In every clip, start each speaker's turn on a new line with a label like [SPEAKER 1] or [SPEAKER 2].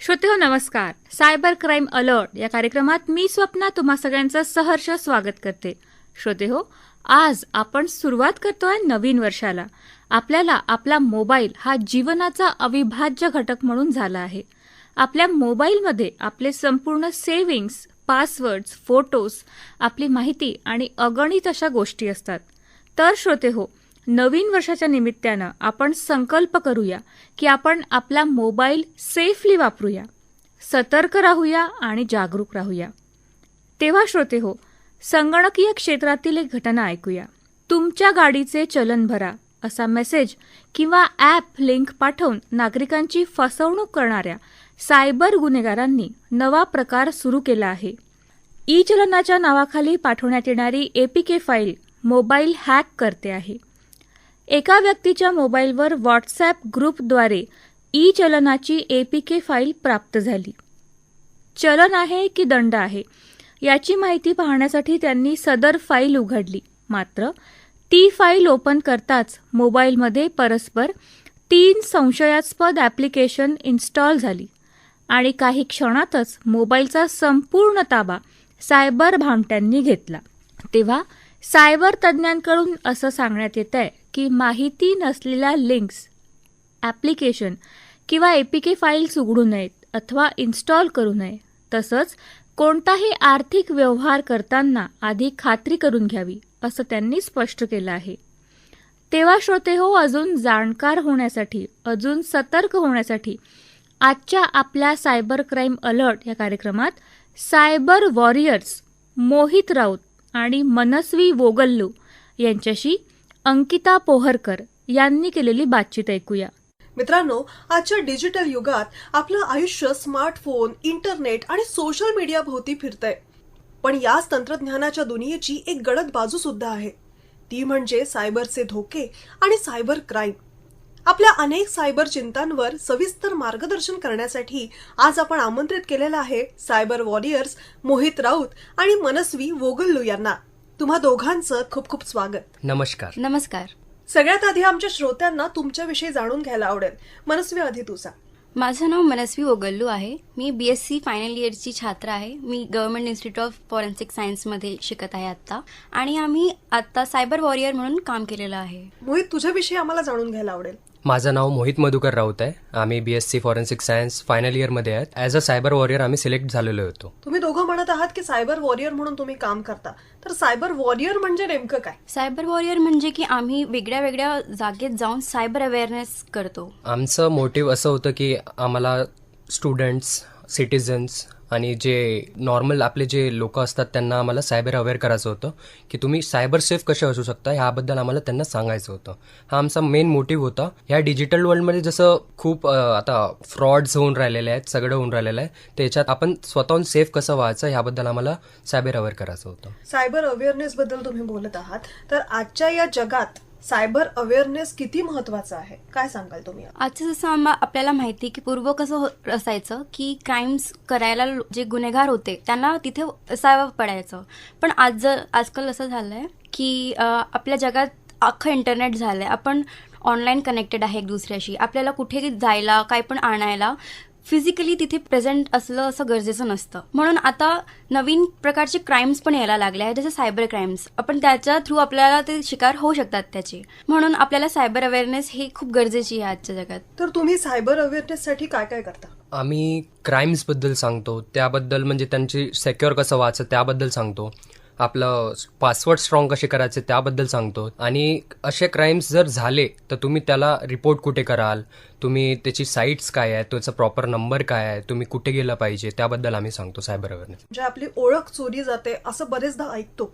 [SPEAKER 1] श्रोते हो नमस्कार. सायबर क्राईम अलर्ट या कार्यक्रमात मी स्वप्ना तुम्हा सगळ्यांचं सहर्ष स्वागत करते. श्रोते हो आज आपण सुरुवात करतोय नवीन वर्षाला. आपल्याला आपला मोबाईल हा जीवनाचा अविभाज्य घटक म्हणून झाला आहे. आपल्या मोबाईलमध्ये आपले संपूर्ण सेव्हिंग्स पासवर्ड्स फोटोज आपली माहिती आणि अगणित अशा गोष्टी असतात. तर श्रोते हो नवीन वर्षाच्या निमित्तानं आपण संकल्प करूया की आपण आपला मोबाईल सेफली वापरूया सतर्क राहूया आणि जागरूक राहूया. तेव्हा श्रोते हो संगणकीय क्षेत्रातील एक घटना ऐकूया. तुमच्या गाडीचे चलन भरा असा मेसेज किंवा ॲप लिंक पाठवून नागरिकांची फसवणूक करणाऱ्या सायबर गुन्हेगारांनी नवा प्रकार सुरू केला आहे. ई चलनाच्या नावाखाली पाठवण्यात येणारी एपीके फाईल मोबाईल हॅक करते आहे. एका व्यक्तीच्या मोबाईलवर व्हॉट्सॲप ग्रुपद्वारे ई चलनाची एपीके फाईल प्राप्त झाली. चलन आहे की दंड आहे याची माहिती पाहण्यासाठी त्यांनी सदर फाईल उघडली. मात्र ती फाईल ओपन करताच मोबाईलमध्ये परस्पर तीन संशयास्पद ॲप्लिकेशन इन्स्टॉल झाली आणि काही क्षणातच मोबाईलचा संपूर्ण ताबा सायबर भामट्यांनी घेतला. तेव्हा सायबर तज्ज्ञांकडून असं सांगण्यात येत आहे की माहिती नसलेल्या लिंक्स ॲप्लिकेशन किंवा एपीके फाईल्स उघडू नयेत अथवा इन्स्टॉल करू नये. तसंच कोणताही आर्थिक व्यवहार करताना आधी खात्री करून घ्यावी असं त्यांनी स्पष्ट केलं आहे. तेव्हा श्रोते हो अजून जाणकार होण्यासाठी अजून सतर्क होण्यासाठी आजच्या आपल्या सायबर क्राईम अलर्ट या कार्यक्रमात सायबर वॉरियर्स मोहित राऊत आणि मनस्वी वोगल्लू यांच्याशी अंकिता पोहरकर यांनी केलेली बातचीत ऐकूया.
[SPEAKER 2] मित्रांनो आजच्या डिजिटल युगात आपलं आयुष्य स्मार्टफोन इंटरनेट आणि सोशल मीडिया भोवती फिरतंय. पण याच तंत्रज्ञानाच्या दुनियेची एक गडद बाजू सुद्धा आहे. ती म्हणजे सायबरचे धोके आणि सायबर क्राईम. आपल्या अनेक सायबर चिंतांवर सविस्तर मार्गदर्शन करण्यासाठी आज आपण आमंत्रित केलेलं आहे सायबर वॉरियर्स मोहित राऊत आणि मनस्वी वोगल्लू यांना. तुम्हा दोघांचं खूप खूप स्वागत.
[SPEAKER 3] नमस्कार.
[SPEAKER 4] नमस्कार.
[SPEAKER 2] सगळ्यात आधी आमच्या श्रोत्यांना तुमच्याविषयी जाणून घ्यायला आवडेल. मनस्वी आधी तुझा
[SPEAKER 4] माझं नाव मनस्वी ओगल्लू आहे. मी बी एस सी फायनल इयरची छात्र आहे. मी गव्हर्नमेंट इन्स्टिट्यूट ऑफ फॉरेन्सिक सायन्समध्ये शिकत आहे आत्ता. आणि आम्ही आत्ता सायबर वॉरियर म्हणून काम केलेलं आहे.
[SPEAKER 2] मोहित तुझ्याविषयी आम्हाला जाणून घ्यायला आवडेल.
[SPEAKER 3] माझं नाव मोहित मधुकर राऊत आहे. आम्ही B S C forensic science final इयरमध्ये आहेत. ॲज अ सायबर वॉरियर आम्ही सिलेक्ट झालेलो होतो
[SPEAKER 2] तुम्ही दोघं म्हणत आहात की सायबर वॉरियर म्हणून तुम्ही काम करता. तर सायबर वॉरियर म्हणजे नेमकं काय?
[SPEAKER 4] सायबर वॉरियर म्हणजे की आम्ही वेगळ्या वेगळ्या जागेत जाऊन सायबर अवेअरनेस करतो.
[SPEAKER 3] आमचं मोटिव्ह असं होतं की आम्हाला स्टुडंट्स सिटीजन्स आणि जे नॉर्मल आपले जे लोक असतात त्यांना आम्हाला सायबर अवेअर करायचं होतं की तुम्ही सायबर सेफ कसे असू शकता ह्याबद्दल आम्हाला त्यांना सांगायचं होतं. हा आमचा मेन मोटिव्ह होता. ह्या डिजिटल वर्ल्डमध्ये जसं खूप आता फ्रॉड्स होऊन राहिलेले आहेत सगळं होऊन राहिलेलं आहे त्याच्यात आपण स्वतःहून सेफ कसं व्हायचं ह्याबद्दल आम्हाला सायबर अवेअर करायचं होतं.
[SPEAKER 2] सायबर अवेअरनेस बद्दल तुम्ही बोलत आहात. तर आजच्या या जगात सायबर अवेअरनेस किती महत्त्वाचा आहे? काय सांगाल तुम्ही?
[SPEAKER 4] आजचं जसं आपल्याला माहिती की पूर्व कसं हो- असायचं की क्राईम्स करायला जे गुन्हेगार होते त्यांना तिथे असावं पडायचं. पण आज जर आजकाल असं झालंय की आपल्या जगात अख्खं इंटरनेट झालंय. आपण ऑनलाईन कनेक्टेड आहे एक दुसऱ्याशी. आपल्याला कुठे जायला काय पण आणायला फिजिकली तिथे प्रेझेंट असलं असं गरजेचं नसतं. म्हणून आता नवीन प्रकारचे क्राईम्स पण यायला लागले आहेत जसे सायबर क्राईम्स आपण त्याच्या थ्रू आपल्याला ते शिकार होऊ शकतात त्याचे. म्हणून आपल्याला सायबर अवेअरनेस ही खूप गरजेची आहे आजच्या जगात.
[SPEAKER 2] तर तुम्ही सायबर अवेअरनेस साठी काय काय करता?
[SPEAKER 3] आम्ही क्राईम्सबद्दल सांगतो. त्याबद्दल म्हणजे त्यांची सेक्युअर कसं व्हायचं त्याबद्दल सांगतो. आपलं पासवर्ड स्ट्रॉंग कसे करायचे त्याबद्दल सांगतो. आणि असे क्राईम्स जर झाले तर तुम्ही त्याला रिपोर्ट कुठे कराल? तुम्ही त्याची साईट्स काय आहे त्याचा प्रॉपर नंबर काय आहे? तुम्ही कुठे गेला पाहिजे? त्याबद्दल आम्ही सांगतो सायबर अवेअरनेस
[SPEAKER 2] म्हणजे आपली ओळख चोरी जाते असं बरेचदा ऐकतो.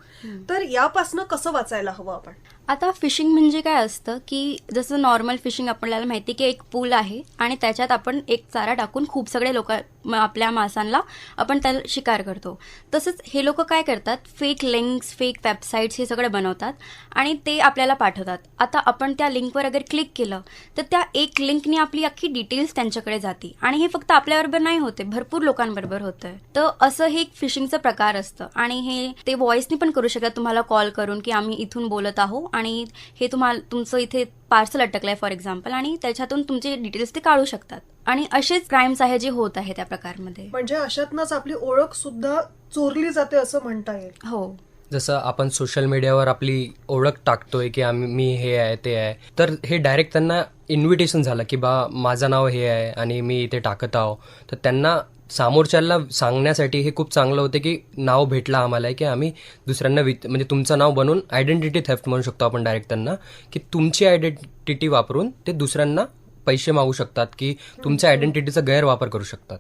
[SPEAKER 2] तर यापासनं कसं वाचायला हवं आपण?
[SPEAKER 4] आता फिशिंग म्हणजे काय असतं की जसं नॉर्मल फिशिंग आपल्याला माहिती की एक पूल आहे आणि त्याच्यात आपण एक चारा टाकून खूप सगळे लोक आपल्या मासांना आपण त्याला शिकार करतो. तसंच हे लोक काय करतात? फेक लिंक्स फेक वेबसाईट्स हे सगळं बनवतात आणि ते आपल्याला पाठवतात. आता आपण त्या लिंकवर अगर क्लिक केलं तर त्या एक लिंकनी बँकेने आपली अख्खी डिटेल्स त्यांच्याकडे जाती. आणि हे फक्त आपल्याबरोबर नाही होते भरपूर लोकांबरोबर होतंय. तर असं हे एक फिशिंगचं प्रकार असतं. आणि हे ते व्हॉइसनी पण करू शकतात. तुम्हाला कॉल करून की आम्ही इथून बोलत आहो आणि हे तुम्हाला तुमचं इथे पार्सल अटकलंय फॉर एक्झाम्पल आणि त्याच्यातून तुमचे डिटेल्स ते काढू शकतात. आणि असेच क्राईम्स आहे जे होत आहे त्या प्रकारमध्ये.
[SPEAKER 2] म्हणजे अशातनच आपली ओळख सुद्धा चोरली जाते असं म्हणता येईल.
[SPEAKER 4] हो.
[SPEAKER 3] जसं आपण सोशल मीडियावर आपली ओळख टाकतोय की आम्ही मी हे आहे ते आहे. तर हे डायरेक्ट त्यांना इन्व्हिटेशन झालं की बा माझं नाव हे आहे आणि मी इथे टाकत आहो. तर त्यांना समोरच्याला सांगण्यासाठी हे खूप चांगलं होतं की नाव भेटलं आम्हाला की आम्ही दुसऱ्यांना विच म्हणजे तुमचं नाव बनवून आयडेंटिटी थेफ्ट म्हणू शकतो आपण डायरेक्ट त्यांना की तुमची आयडेंटिटी वापरून ते दुसऱ्यांना पैसे मागू शकतात की तुमच्या आयडेंटिटीचा गैरवापर करू शकतात.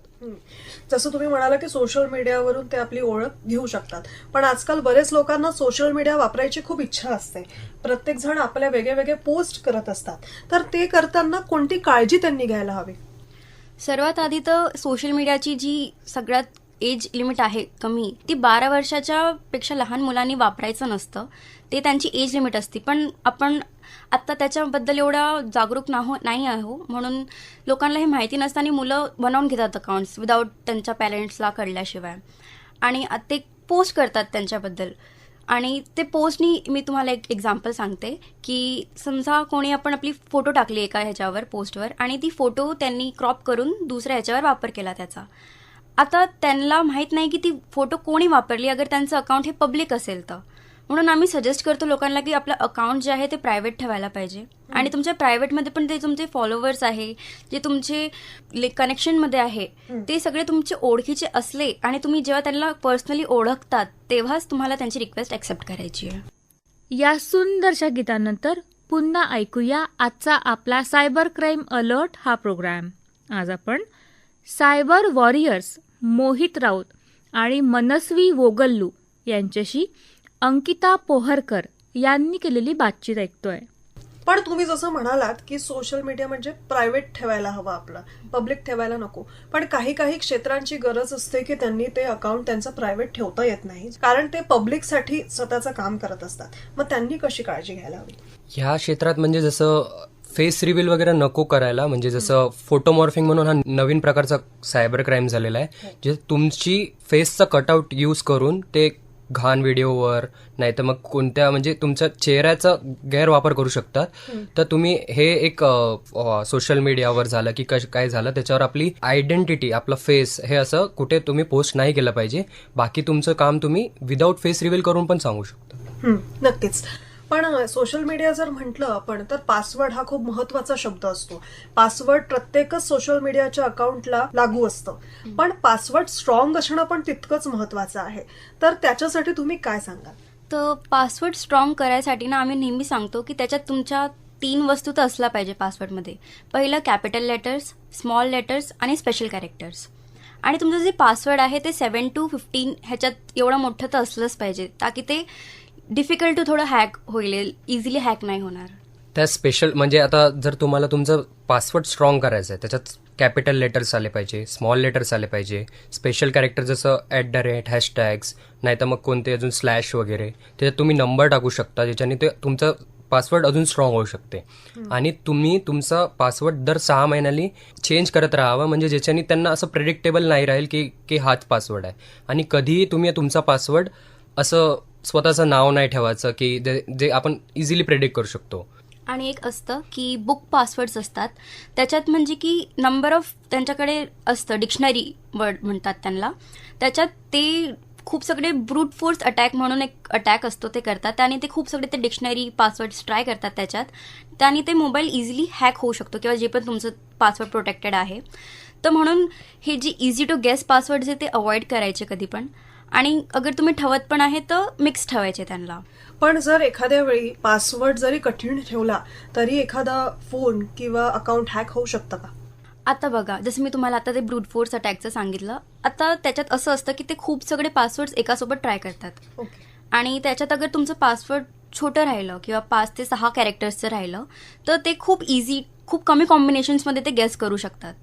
[SPEAKER 2] जसं तुम्ही म्हणाला की सोशल मीडियावरून ते आपली ओळख घेऊ शकतात. पण आजकाल बरेच लोकांना सोशल मीडिया वापरायची खूप इच्छा असते. प्रत्येक जण आपल्या वेगळे वेगळे पोस्ट करत असतात. तर ते करताना कोणती काळजी त्यांनी घ्यायला हवी?
[SPEAKER 4] सर्वात आधी तर सोशल मीडियाची जी सगळ्यात एज लिमिट आहे कमी ती बारा वर्षाच्या पेक्षा लहान मुलांनी वापरायचं नसतं. ते त्यांची एज लिमिट असते. पण आपण आत्ता त्याच्याबद्दल एवढा जागरूक नाहो नाही आहो. म्हणून लोकांना हे माहिती नसताना मुलं बनवून घेतात अकाउंट्स विदाऊट त्यांच्या पॅरेंट्सला कळल्याशिवाय. आणि ते पोस्ट करतात त्यांच्याबद्दल. आणि ते पोस्टनी मी तुम्हाला एक एक्झाम्पल सांगते की समजा कोणी आपण आपली फोटो टाकली एका ह्याच्यावर पोस्टवर आणि ती फोटो त्यांनी क्रॉप करून दुसऱ्या ह्याच्यावर वापर केला त्याचा. आता त्यांना माहीत नाही की ती फोटो कोणी वापरली अगर त्यांचं अकाउंट हे पब्लिक असेल तर. म्हणून आम्ही सजेस्ट करतो लोकांना की आपलं अकाउंट जे आहे ते प्रायव्हेट ठेवायला पाहिजे. आणि तुमच्या प्रायव्हेटमध्ये पण ते तुमचे फॉलोअर्स आहे जे तुमचे कनेक्शनमध्ये आहे ते सगळे तुमचे ओळखीचे असले आणि तुम्ही जेव्हा त्यांना पर्सनली ओळखतात तेव्हाच तुम्हाला त्यांची रिक्वेस्ट ऍक्सेप्ट करायची आहे.
[SPEAKER 1] या सुंदरशा गीतानंतर पुन्हा ऐकूया आजचा आपला सायबर क्राईम अलर्ट हा प्रोग्राम आज आपण सायबर वॉरियर्स मोहित राऊत आणि मनस्वी वोगल्लू यांच्याशी अंकिता पोहरकर यांनी केलेली बातचीत ऐकतोय.
[SPEAKER 2] पण तुम्ही जसं म्हणालात की सोशल मीडिया म्हणजे प्रायव्हेट ठेवायला हवं आपलं पब्लिक ठेवायला नको. पण काही काही क्षेत्रांची गरज असते की त्यांनी ते अकाउंट त्यांचं प्रायव्हेट ठेवता येत नाही कारण ते पब्लिकसाठी स्वतःचं काम करत असतात. मग त्यांनी कशी काळजी घ्यायला हवी?
[SPEAKER 3] ह्या क्षेत्रात म्हणजे जसं फेस रिव्हील वगैरे नको करायला म्हणजे जसं फोटोमॉर्फिंग म्हणून हा नवीन प्रकारचा सायबर क्राईम झालेला आहे जे तुमची फेसचा कटआउट यूज करून ते घाण व्हिडिओवर नाही तर मग कोणत्या म्हणजे तुमच्या चेहऱ्याचा गैरवापर करू शकतात. तर तुम्ही हे एक सोशल मीडियावर झालं की काय झालं त्याच्यावर आपली आयडेंटिटी आपला फेस हे असं कुठे तुम्ही पोस्ट नाही केलं पाहिजे. बाकी तुमचं काम तुम्ही विदाऊट फेस रिव्हील करून पण सांगू शकता.
[SPEAKER 2] हं, नक्कीच. पण सोशल मीडिया जर म्हटलं आपण तर पासवर्ड हा खूप महत्त्वाचा शब्द असतो. पासवर्ड प्रत्येकच सोशल मीडियाच्या अकाउंटला लागू असतं. पण पासवर्ड स्ट्रॉंग असणं पण तितकंच महत्वाचं आहे. तर त्याच्यासाठी तुम्ही काय सांगाल?
[SPEAKER 4] तर पासवर्ड स्ट्रॉंग करायसाठी ना आम्ही नेहमी सांगतो की त्याच्यात तुमच्या तीन वस्तू तर असला पाहिजे पासवर्डमध्ये पहिलं कॅपिटल लेटर्स स्मॉल लेटर्स आणि स्पेशल कॅरेक्टर्स आणि तुमचं जे पासवर्ड आहे ते सेवन टू फिफ्टीन ह्याच्यात एवढं मोठं तर असलंच पाहिजे. ताकी ते डिफिकल्ट टू थोडं हॅक होईल इझिली हॅक नाही होणार.
[SPEAKER 3] त्या स्पेशल म्हणजे आता जर तुम्हाला तुमचं पासवर्ड स्ट्रॉंग करायचं आहे त्याच्यात कॅपिटल लेटर्स आले पाहिजे स्मॉल लेटर्स आले पाहिजे स्पेशल कॅरेक्टर जसं ॲट द रेट हॅशटॅग्स नाही तर मग कोणते अजून स्लॅश वगैरे त्याच्यात तुम्ही नंबर टाकू शकता ज्याच्याने ते तुमचं पासवर्ड अजून स्ट्रॉंग होऊ शकते. आणि तुम्ही तुमचा पासवर्ड दर सहा महिन्यांनी चेंज करत राहावं म्हणजे ज्याच्याने त्यांना असं प्रेडिक्टेबल नाही राहील की की हाच पासवर्ड आहे. आणि कधीही तुम्ही तुमचा पासवर्ड असं स्वतःचं नाव नाही ठेवायचं की जे जे आपण इझिली प्रेडिक्ट करू शकतो.
[SPEAKER 4] आणि एक असतं की बुक पासवर्ड्स असतात. त्याच्यात म्हणजे की नंबर ऑफ त्यांच्याकडे असतं डिक्शनरी वर्ड म्हणतात त्यांना. त्याच्यात ते खूप सगळे ब्रूट फोर्स अटॅक म्हणून एक अटॅक असतो ते करतात. आणि ते खूप सगळे ते डिक्शनरी पासवर्ड्स ट्राय करतात त्याच्यात. त्याने ते मोबाईल इझिली हॅक होऊ शकतो किंवा जे पण तुमचं पासवर्ड प्रोटेक्टेड आहे. तर म्हणून हे जे इझी टू गेस पासवर्ड आहे ते अवॉइड करायचे कधी पण. आणि अगर तुम्ही ठेवत पण आहे तर मिक्स ठेवायचे त्यांना.
[SPEAKER 2] पण जर एखाद्या वेळी पासवर्ड जरी कठीण ठेवला तरी एखादा फोन किंवा अकाउंट हॅक होऊ शकतं का?
[SPEAKER 4] आता बघा जसं मी तुम्हाला आता ते ब्रूट फोर्स अटॅकचं सांगितलं आता त्याच्यात असं असतं की ते खूप सगळे पासवर्ड्स एकासोबत ट्राय करतात. आणि त्याच्यात अगर तुमचं पासवर्ड छोटं राहिलं किंवा पाच ते सहा कॅरेक्टर्सचं राहिलं तर ते खूप इझी खूप कमी कॉम्बिनेशन्समध्ये ते गेस करू शकतात.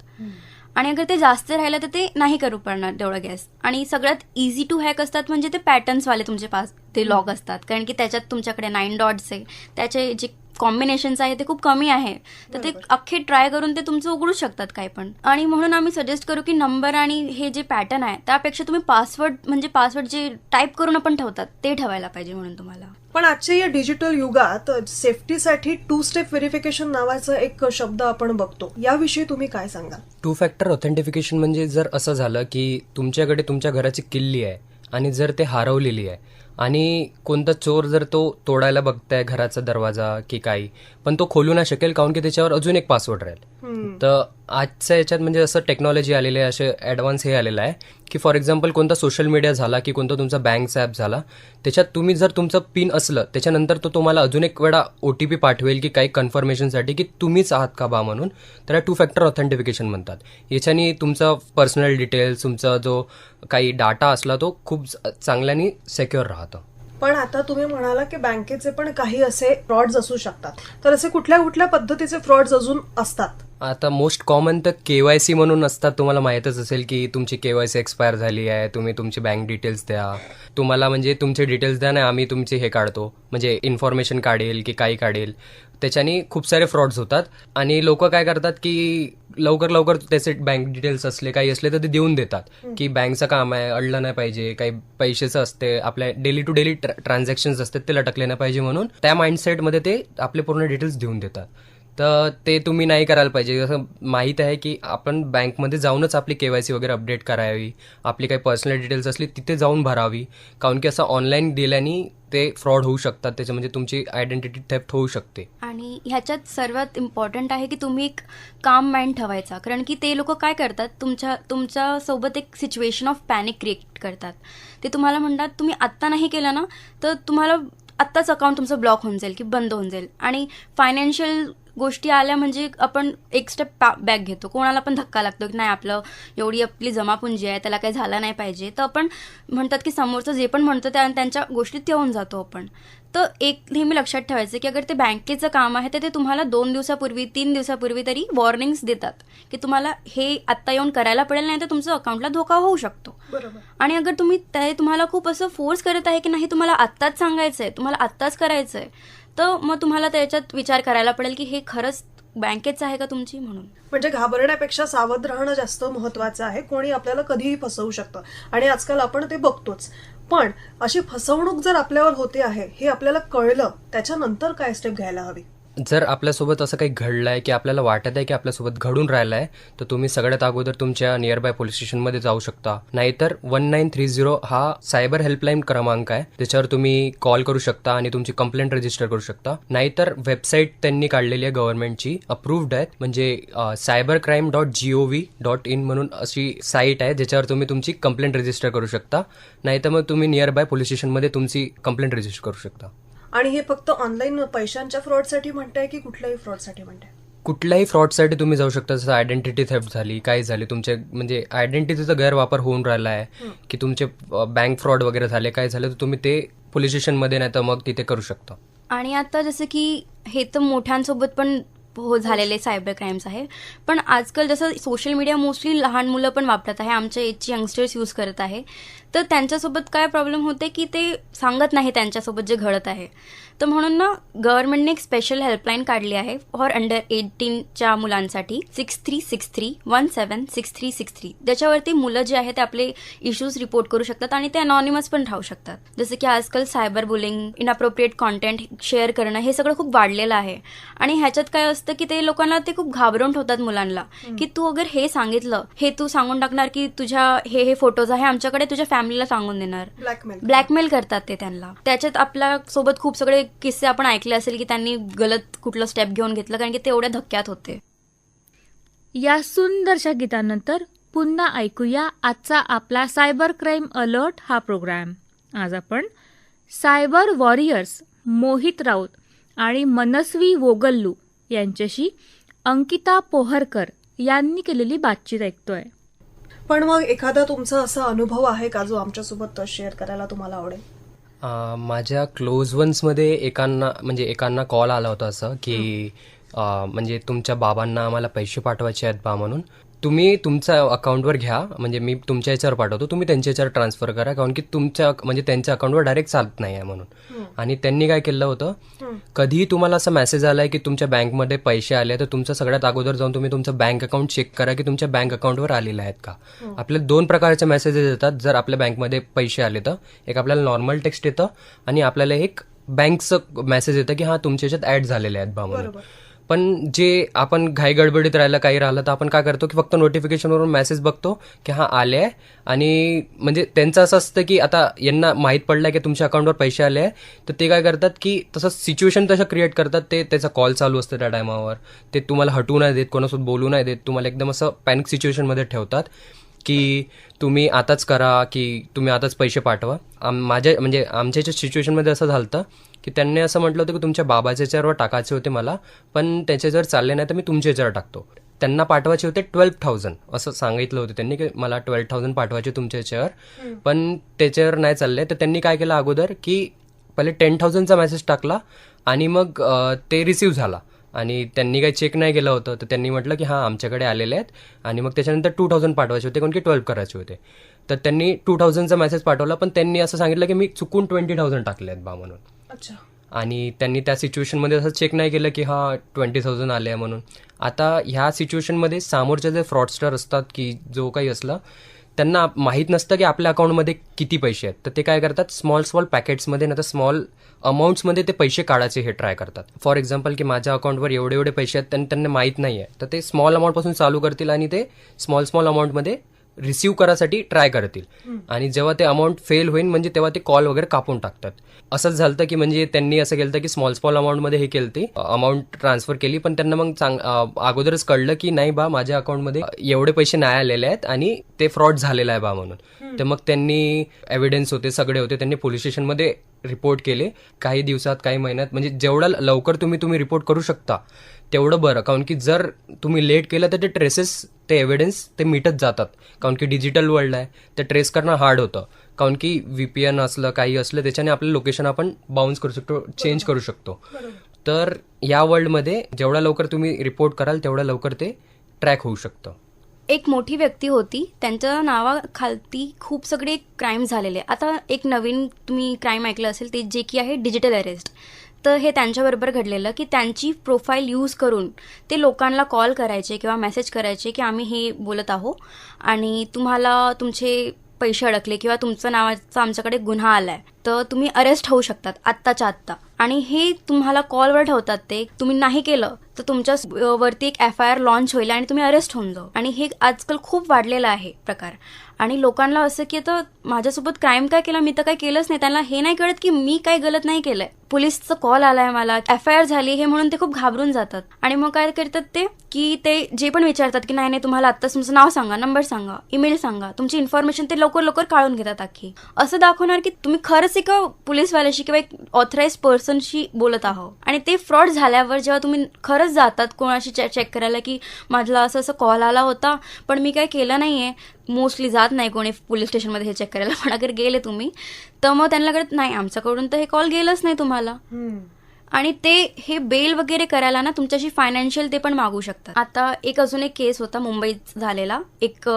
[SPEAKER 4] आणि अगर ते जास्त राहिलं तर ते नाही करू पडणार तेवढं गॅस आणि सगळ्यात इझी टू हॅक असतात म्हणजे ते पॅटर्न्सवाले तुमचे पास ते लॉग असतात. कारण की त्याच्यात तुमच्याकडे नाईन डॉट्स आहे. त्याचे जे कॉम्बिनेशन्स आहे ते खूप कमी आहे तर ते अख्खे ट्राय करून ते तुमचं उघडू शकतात काय पण. आणि म्हणून आम्ही सजेस्ट करू की नंबर आणि हे जे पॅटर्न आहे त्यापेक्षा तुम्ही पासवर्ड म्हणजे पासवर्ड जे टाईप करून आपण ठेवतात ते ठेवायला पाहिजे म्हणून तुम्हाला.
[SPEAKER 2] पण आजच्या या डिजिटल युगात सेफ्टीसाठी टू स्टेप व्हेरिफिकेशन नावाचा एक शब्द आपण बघतो. याविषयी तुम्ही काय सांगाल?
[SPEAKER 3] टू फॅक्टर ऑथेंटिफिकेशन म्हणजे जर असं झालं की तुमच्याकडे तुमच्या घराची किल्ली आहे आणि जर ते हरवलेली आहे आणि कोणता चोर जर तो तोडायला बघताय घराचा दरवाजा की काही पण तो खोलू नाही शकेल काऊन की त्याच्यावर अजून एक पासवर्ड राहील. तर आजच्या याच्यात म्हणजे असं टेक्नॉलॉजी आलेली आहे असे ॲडव्हान्स हे आलेलं आहे की फॉर एक्झाम्पल कोणता सोशल मीडिया झाला की कोणता तुमचा बँकचा ॲप झाला त्याच्यात तुम्ही जर तुमचं पिन असलं त्याच्यानंतर तो तुम्हाला अजून एक वेळा ओ टी पी पाठवेल की काही कन्फर्मेशनसाठी की तुम्हीच आहात का बा म्हणून त्याला टू फॅक्टर ऑथेंटिफिकेशन म्हणतात. याच्याने तुमचा पर्सनल डिटेल्स तुमचा जो काही डाटा असला तो खूप चांगल्याने सेक्युअर राहतो.
[SPEAKER 2] पण आता तुम्ही म्हणाला की बँकेचे पण काही असे फ्रॉड्स असू शकतात. तर असे कुठल्या कुठल्या पद्धतीचे फ्रॉड्स अजून असतात?
[SPEAKER 3] आता मोस्ट कॉमन तर केवायसी म्हणून असतात. तुम्हाला माहीतच असेल की तुमची केवायसी एक्सपायर झाली आहे. तुम्ही तुमची बँक डिटेल्स द्या. तुम्हाला म्हणजे तुमचे डिटेल्स द्या ना आम्ही तुमचे हे काढतो. म्हणजे इन्फॉर्मेशन काढेल की काही काढेल. त्याच्याने खूप सारे फ्रॉड्स होतात. आणि लोक काय करतात की लवकर लवकर त्याचे बँक डिटेल्स असले काही असले तर ते देऊन देतात. की बँकचं काम आहे अडलं नाही पाहिजे काही पैशाचं असते आपल्या डेली टू डेली ट्रान्झॅक्शन्स असतात ते लटकले नाही पाहिजे म्हणून त्या माइंडसेटमध्ये ते आपले पूर्ण डिटेल्स देऊन देतात. तर ते तुम्ही नाही करायला पाहिजे. जसं माहीत आहे की आपण बँकमध्ये जाऊनच आपली के वाय सी वगैरे अपडेट करावी. आपली काही पर्सनल डिटेल्स असली तिथे जाऊन भरावी. कारण की असं ऑनलाईन दिल्याने ते फ्रॉड होऊ शकतात. त्याच्या म्हणजे तुमची आयडेंटिटी थेफ्ट होऊ शकते.
[SPEAKER 4] आणि ह्याच्यात सर्वात इम्पॉर्टंट आहे की तुम्ही एक काम माइंड ठेवायचा. कारण की ते लोक काय करतात? तुमच्या तुमच्यासोबत एक सिच्युएशन ऑफ पॅनिक क्रिएट करतात. ते तुम्हाला म्हणतात तुम्ही आत्ता नाही केलं ना तर तुम्हाला आत्ताच अकाउंट तुमचं ब्लॉक होऊन जाईल की बंद होऊन जाईल. आणि फायनान्शियल गोष्टी आल्या म्हणजे आपण एक स्टेप बॅक घेतो. कोणाला पण धक्का लागतो की नाही आपलं एवढी आपली जमापुंजी आहे त्याला काही झालं नाही पाहिजे. तर आपण म्हणतात की समोरचं जे पण म्हणतं त्या त्यांच्या गोष्टीत येऊन जातो आपण. तर एक नेहमी लक्षात ठेवायचं की अगर ते बँकेचं काम आहे तर ते तुम्हाला दोन दिवसापूर्वी तीन दिवसापूर्वी तरी वॉर्निंग्स देतात की तुम्हाला हे आत्ता येऊन करायला पडेल नाही तर तुमचं अकाउंटला धोका होऊ शकतो.
[SPEAKER 2] बरोबर.
[SPEAKER 4] आणि अगर तुम्ही ते तुम्हाला खूप असं फोर्स करत आहे की नाही तुम्हाला आत्ताच सांगायचं आहे तुम्हाला आत्ताच करायचं आहे तर मग तुम्हाला त्याच्यात विचार करायला पडेल की हे खरंच बँकेचं आहे का तुमची म्हणून?
[SPEAKER 2] म्हणजे घाबरण्यापेक्षा सावध राहणं जास्त महत्वाचं आहे. कोणी आपल्याला कधीही फसवू शकतं. आणि आजकाल आपण ते बघतोच. पण अशी फसवणूक जर आपल्यावर होते आहे हे आपल्याला कळलं त्याच्यानंतर काय स्टेप घ्यायला हवी?
[SPEAKER 3] जर आपल्यासोबत असं काही घडलं आहे की आपल्याला वाटत आहे की आपल्यासोबत घडून राहिलं आहे तर तुम्ही सगळ्यात अगोदर तुमच्या नियरबाय पोलीस स्टेशनमध्ये जाऊ शकता. नाहीतर वन नाईन थ्री झिरो हा सायबर हेल्पलाईन क्रमांक आहे त्याच्यावर तुम्ही कॉल करू शकता आणि तुमची कंप्लेंट रजिस्टर करू शकता. नाहीतर वेबसाईट त्यांनी काढलेली आहे गव्हर्नमेंटची अप्रूव्ड आहे म्हणजे cyber crime dot G O V dot in म्हणून अशी साईट आहे ज्याच्यावर तुम्ही तुमची कंप्लेंट रजिस्टर करू शकता. नाहीतर मग तुम्ही नियरबाय पोलीस स्टेशनमध्ये तुमची कंप्लेंट रजिस्टर करू शकता.
[SPEAKER 2] आणि हे फक्त ऑनलाईन पैशांच्या फ्रॉडसाठी म्हणताय की कुठल्याही फ्रॉडसाठी म्हणताय?
[SPEAKER 3] कुठल्याही फ्रॉडसाठी तुम्ही जाऊ शकता. जसं आयडेंटिटी थेफ्ट झाली काय झाली. तुमचे म्हणजे आयडेंटिटीचा गैरवापर होऊन राहिला आहे की तुमचे बँक फ्रॉड वगैरे झाले काय झाले तर तुम्ही ते पोलीस स्टेशनमध्ये नाही तर मग तिथे करू शकता.
[SPEAKER 4] आणि आता जसं की हे तर मोठ्यांसोबत पण हो झालेले सायबर क्राईम्स आहे. पण आजकाल जसं सोशल मीडिया मोस्टली लहान मुलं पण वापरत आहे. आमच्या एजची यंगस्टर्स यूज करत आहे. तर त्यांच्यासोबत काय प्रॉब्लेम होते की ते सांगत नाही त्यांच्यासोबत जे घडत आहे. तर म्हणून ना गव्हर्नमेंटने एक स्पेशल हेल्पलाईन काढली आहे फॉर अंडर एटीनच्या मुलांसाठी. Six three six three one seven six three six three ज्याच्यावरती मुलं जे आहे ते आपले इश्यूज रिपोर्ट करू शकतात आणि ते अनॉनिमस पण राहू शकतात. जसं की आजकाल cyber bullying inappropriate content share करणं हे सगळं खूप वाढलेलं आहे. आणि ह्याच्यात काय असतं की ते लोकांना ते खूप घाबरवून ठेवतात मुलांना. की तू अगर हे सांगितलं हे तू सांगून टाकणार की तुझ्या हे हे फोटोज आहे आमच्याकडे तुझ्या फॅमिलीला सांगून देणार.
[SPEAKER 2] ब्लॅकमेल
[SPEAKER 4] ब्लॅकमेल करतात ते त्यांना. त्याच्यात आपल्यासोबत खूप सगळे किस्से आपण ऐकले असेल की त्यांनी गलत कुठलं स्टेप घेऊन घेतलं कारण की ते एवढ्या धक्क्यात होते.
[SPEAKER 1] या सुंदरशा गीतानंतर पुन्हा ऐकूया आजचा आपला सायबर क्राईम अलर्ट हा प्रोग्राम आज आपण सायबर वॉरियर्स मोहित राऊत आणि मनस्वी वोगल्लू यांच्याशी अंकिता पोहरकर यांनी केलेली बातचीत ऐकतोय.
[SPEAKER 2] पण मग एखादा तुमचा असा अनुभव आहे का जो आमच्यासोबत शेअर करायला तुम्हाला आवडेल?
[SPEAKER 3] माझ्या क्लोज वन्समध्ये एकांना म्हणजे एकांना कॉल आला होता असं की म्हणजे तुमच्या बाबांना आम्हाला पैसे पाठवायचे आहेत बा म्हणून. तुम्ही तुमच्या अकाउंटवर घ्या म्हणजे मी तुमच्या याच्यावर पाठवतो तुम्ही त्यांच्या याच्यावर ट्रान्सफर करा कारण की तुमच्या म्हणजे त्यांच्या अकाउंटवर डायरेक्ट चालत नाही आहे म्हणून. आणि त्यांनी काय केलं होतं कधीही तुम्हाला असा मेसेज आलाय की तुमच्या बँकमध्ये पैसे आले तर तुमचं सगळ्यात अगोदर जाऊन तुम्ही तुमचं बँक अकाउंट चेक करा की तुमच्या बँक अकाउंटवर आलेले आहेत का. आपल्याला दोन प्रकारचे मेसेजेस येतात जर आपल्या बँकमध्ये पैसे आले तर. एक आपल्याला नॉर्मल टेक्स्ट येतं आणि आपल्याला एक बँकचं मेसेज येतं की हां तुमच्या याच्यात ऍड झालेले आहेत बा म्हणून. पण जे आपण घाई गडबडीत राहिलं काही राहिलं तर आपण काय करतो की फक्त नोटिफिकेशनवरून मेसेज बघतो की हा आले आहे आणि म्हणजे त्यांचं असं असतं की आता यांना माहीत पडलं की तुमच्या अकाउंटवर पैसे आले आहे तर ते काय करतात की तसं सिच्युएशन तसं क्रिएट करतात. ते त्याचा कॉल चालू असतं त्या टायमावर ते तुम्हाला हटवू नाही देत कोणासोबत बोलू नाही देत. तुम्हाला एकदम असं पॅनिक सिच्युएशनमध्ये ठेवतात. की तुम्ही आताच करा की तुम्ही आताच पैसे पाठवा. आम माझ्या म्हणजे आमच्या सिच्युएशनमध्ये असं झालं होतं की त्यांनी असं म्हटलं होतं की तुमच्या बाबाच्या याच्यावर टाकायचे होते मला पण त्याचे जर चालले नाही तर मी तुमच्या याच्यावर टाकतो. त्यांना पाठवायचे होते ट्वेल्व थाउजंड असं सांगितलं होतं त्यांनी की मला ट्वेल्व थाउजंड पाठवायचे तुमच्या याच्यावर. पण त्याच्यावर नाही चालले तर त्यांनी काय केलं अगोदर की पहिले टेन थाउजंडचा मेसेज टाकला आणि मग ते रिसीव्ह झाला. आणि त्यांनी काही चेक नाही केलं होतं. तर त्यांनी म्हटलं की हां आमच्याकडे आलेले आहेत. आणि मग त्याच्यानंतर टू थाउजंड पाठवायचे होते कारण की ट्वेल्व करायचे होते. तर त्यांनी टू थाउजंडचा मेसेज पाठवला पण त्यांनी असं सांगितलं की मी चुकून ट्वेंटी थाउजंड टाकले आहेत बा म्हणून.
[SPEAKER 2] अच्छा.
[SPEAKER 3] आणि त्यांनी त्या सिच्युएशनमध्ये असं चेक नाही केलं की हा ट्वेंटी थाउजंड आले आहे म्हणून. आता ह्या सिच्युएशनमध्ये समोरचे जे फ्रॉडस्टर असतात की जो काही असला त्यांना माहीत नसतं की आपल्या अकाउंटमध्ये किती पैसे आहेत. तर ते काय करतात स्मॉल स्मॉल पॅकेट्समध्ये ना तर स्मॉल अमाऊंट्समध्ये ते पैसे काढायचे हे ट्राय करतात. फॉर एक्झाम्पल की माझ्या अकाउंटवर एवढे एवढे पैसे आहेत त्यांना त्यांना माहीत नाही आहे तर ते स्मॉल अमाऊंटपासून चालू करतील आणि ते स्मॉल स्मॉल अमाऊंटमध्ये रिसीव्ह करायसाठी ट्राय करतील. आणि जेव्हा ते अमाऊंट फेल होईल म्हणजे तेव्हा ते कॉल वगैरे कापून टाकतात. असंच झालं की म्हणजे त्यांनी असं केलं की स्मॉल स्मॉल अमाऊंटमध्ये हे केलं ते अमाऊंट ट्रान्सफर केली पण त्यांना मग चांग अगोदरच कळलं की नाही बा माझ्या अकाउंटमध्ये एवढे पैसे नाही आलेले आहेत आणि ते फ्रॉड झालेला आहे बा म्हणून. तर मग त्यांनी एव्हिडन्स होते सगळे होते त्यांनी पोलीस स्टेशनमध्ये रिपोर्ट केले काही दिवसात काही महिन्यात. म्हणजे जेवढा लवकर तुम्ही तुम्ही रिपोर्ट करू शकता तेवढं बरं. कारण की जर तुम्ही लेट केलं तर ते ट्रेसेस ते एव्हिडन्स ते मिटत जातात. कारण की डिजिटल वर्ल्ड आहे ते ट्रेस करणं हार्ड होतं. कारण की व्हीपीएन असलं काही असलं त्याच्याने आपलं लोकेशन आपण बाउन्स करू शकतो चेंज करू शकतो. तर या वर्ल्डमध्ये जेवढा लवकर तुम्ही रिपोर्ट कराल तेवढ्या लवकर ते ट्रॅक होऊ शकतं.
[SPEAKER 4] एक मोठी व्यक्ती होती. त्यांच्या नावाखालती खूप सगळे क्राईम झालेले. आता एक नवीन तुम्ही क्राईम ऐकलं असेल ते जे की आहे डिजिटल अरेस्ट तर हे त्यांच्याबरोबर घडलेलं की त्यांची प्रोफाईल यूज करून ते लोकांना कॉल करायचे किंवा मेसेज करायचे की आम्ही हे बोलत आहो आणि तुम्हाला तुमचे पैसे अडकले किंवा तुमचं नावाचा आमच्याकडे गुन्हा आलाय. तर तुम्ही अरेस्ट होऊ शकतात आत्ताच्या आत्ता. आणि हे तुम्हाला कॉलवर ठेवतात ते. तुम्ही नाही केलं तर तुमच्या वरती एक एफ आय आर लॉन्च होईल आणि तुम्ही अरेस्ट होऊन जाऊ. आणि हे आजकाल खूप वाढलेलं आहे प्रकार. आणि लोकांना असं की आता माझ्यासोबत क्राईम काय केला मी तर काय केलंच नाही. त्यांना हे नाही कळत की मी काही गलत नाही केलंय. पोलिसचा कॉल आलाय मला. एफ आय आर झाली हे म्हणून ते खूप घाबरून जातात. आणि मग काय करतात ते? की ते जे पण विचारतात की नाही नाही तुम्हाला आत्ताच तुमचं नाव सांगा नंबर सांगा ईमेल सांगा. तुमची इन्फॉर्मेशन ते लवकर लवकर काढून घेतात अख्खी असं दाखवणार की तुम्ही खरंच एका पोलीसवाल्याशी किंवा एक ऑथराईज पर्सनशी बोलत आहो आणि ते फ्रॉड झाल्यावर जेव्हा तुम्ही खरंच जातात कोणाशी चेक करायला की माझा असं असं कॉल आला होता पण मी काय केलं नाहीये मोस्टली जात नाही कोणी पोलीस स्टेशनमध्ये हे चेक करायला. पण अगर गेले तुम्ही. तर मग त्यांना कळत नाही आमच्याकडून तर हे कॉल गेलंच नाही तुम्हाला. आणि ते हे बेल वगैरे करायला ना तुमच्याशी फायनान्शियल ते पण मागू शकतात. आता एक अजून एक केस होता मुंबईत झालेला. एक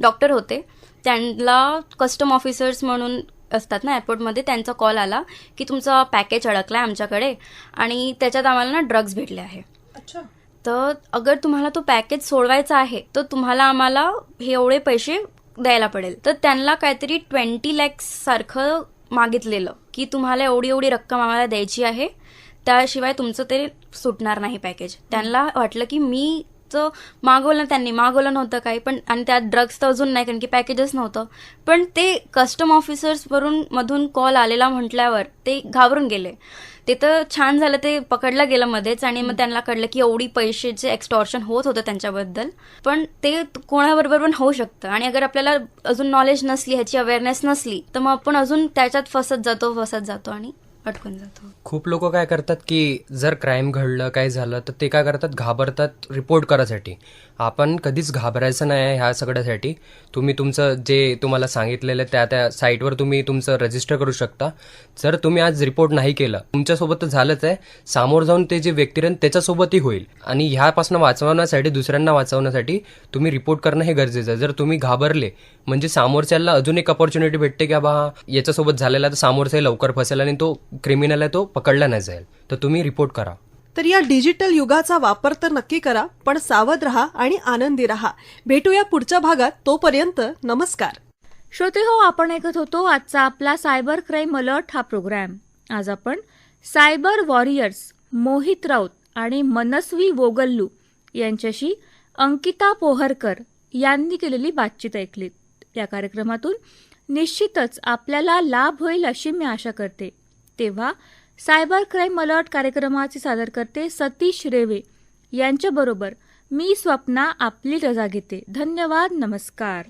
[SPEAKER 4] डॉक्टर होते. त्यांना कस्टम ऑफिसर्स म्हणून असतात ना एअरपोर्टमध्ये त्यांचा कॉल आला की तुमचा पॅकेज अडकलाय आमच्याकडे आणि त्याच्यात आम्हाला ना ड्रग्ज भेटले आहे.
[SPEAKER 2] अच्छा.
[SPEAKER 4] तर अगर तुम्हाला तो पॅकेज सोडवायचा आहे तर तुम्हाला आम्हाला हे एवढे पैसे द्यायला पडेल. तर त्यांना काहीतरी ट्वेंटी लॅक्स सारखं मागितलेलं की तुम्हाला एवढी एवढी रक्कम आम्हाला द्यायची आहे त्याशिवाय तुमचं ते सुटणार नाही पॅकेज त्यांना वाटलं की मी मागवलं त्यांनी मागवलं नव्हतं काही पण आणि त्यात ड्रग्स तर अजून नाही कारण की पॅकेजच नव्हतं. पण ते कस्टम ऑफिसर्स वरून मधून कॉल आलेला म्हटल्यावर ते घाबरून गेले. ते तर छान झालं ते पकडलं गेलं मध्येच आणि मग त्यांना कळलं की एवढी पैशाचे एक्स्टॉर्शन होत होतं त्यांच्याबद्दल. पण ते कोणाबरोबर पण होऊ शकतं आणि अगर आपल्याला अजून नॉलेज नसली ह्याची अवेअरनेस नसली तर मग आपण अजून त्याच्यात फसत जातो फसत जातो आणि अटकून जातो.
[SPEAKER 3] खूप लोक काय करतात की जर क्राईम घडलं काय झालं तर ते काय करतात? घाबरतात रिपोर्ट करायसाठी. आपण कधीच घाबरायचं नाही आहे ह्या सगळ्यासाठी. तुम्ही तुमचं जे तुम्हाला सांगितलेलं त्या त्या साईटवर तुम्ही तुमचं रजिस्टर करू शकता. जर तुम्ही आज रिपोर्ट नाही केलं तुमच्यासोबत तर झालंच आहे. समोर जाऊन ते जे व्यक्ती राहील त्याच्यासोबतही होईल. आणि ह्यापासून वाचवण्यासाठी दुसऱ्यांना वाचवण्यासाठी तुम्ही रिपोर्ट करणं हे गरजेचं आहे. जर तुम्ही घाबरले म्हणजे समोरच्याला अजून एक अपॉर्च्युनिटी भेटते की बा याच्यासोबत झालेला तर समोरचाही लवकर फसेल आणि तो क्रिमिनल आहे तो पकडला नाही जाईल. तर तुम्ही रिपोर्ट करा.
[SPEAKER 2] तर या डिजिटल युगाचा वापर तर नक्की करा पण सावध रहा आणि आनंदी रहा. भेटूया पुढच्या भागात. तोपर्यंत नमस्कार.
[SPEAKER 1] श्रोते हो आपण ऐकत होतो आजचा आपला सायबर क्राईम अलर्ट हा प्रोग्राम. आज आपण सायबर वॉरियर्स मोहित राऊत आणि मनस्वी वोगल्लू यांच्याशी अंकिता पोहरकर यांनी केलेली बातचीत ऐकलीत या कार्यक्रमातून निश्चितच आपल्याला लाभ होईल अशी मी आशा करते. तेव्हा सायबर क्राईम अलर्ट कार्यक्रमाचे सादर करते सतीश रेवे यांच्याबरोबर मी स्वप्ना आपली रजा घेते. धन्यवाद नमस्कार.